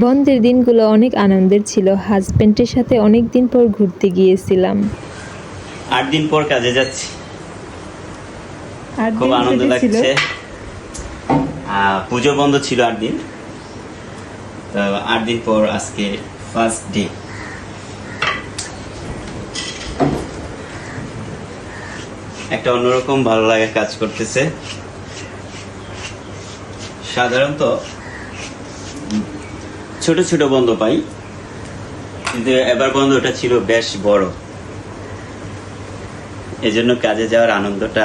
বন্ধের দিনগুলো অনেক আনন্দের ছিল। হাজবেন্ডের সাথে অনেক দিন পর ঘুরতে গিয়েছিলাম। আট দিন পর কাজে যাচ্ছি। আর খুব আনন্দ লাগছে। পুজো বন্ধ ছিল আট দিন। তো আট দিন পর আজকে ফার্স্ট ডে একটা অন্যরকম ভালো লাগা কাজ করতেছে। সাধারণত ছোট ছোট বন্ধ পাই। কিন্তু এবার বন্ধটা ছিল বেশ বড়। এজন্য কাজে যাওয়ার আনন্দটা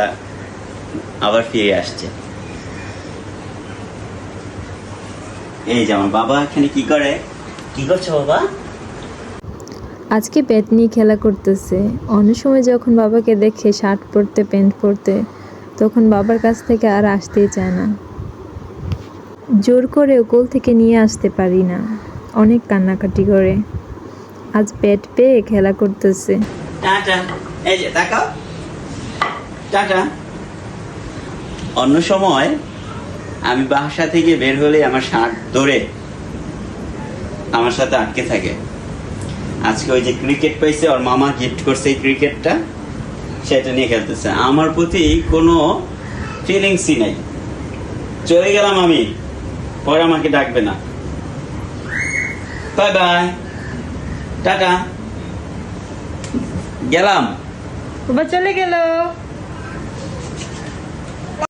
আবার ফিরে আসছে। এই যে আমার বাবা এখানে কি করে? কি করছ বাবা? আজকে ব্যাট নিয়ে খেলা করতেছে। অন্য সময় যখন বাবাকে দেখে শার্ট পরতে, প্যান্ট পরতে, তখন বাবার কাছ থেকে আর আসতেই চায় না। জোর করেও কোল থেকে নিয়ে আসতে পারি না। অনেক কান্নাকাটি করে। আজ ব্যাট পেয়ে খেলা করতেছে। অন্য সময় আমি বাসা থেকে বের হলে আমার শার্ট ধরে আমার সাথে আটকে থাকে। আজকে ওই যে ক্রিকেট পাইছে, ওর মামা গিফট করছে এই ক্রিকেটটা, সেটা নিয়ে খেলতেছে। আমার প্রতি কোনো ফিলিংসই নাই। চলে গেলাম আমি। পরে আমাকে ডাকবে না। Bye bye. টাটা। গেলাম। বাবা চলে গেল।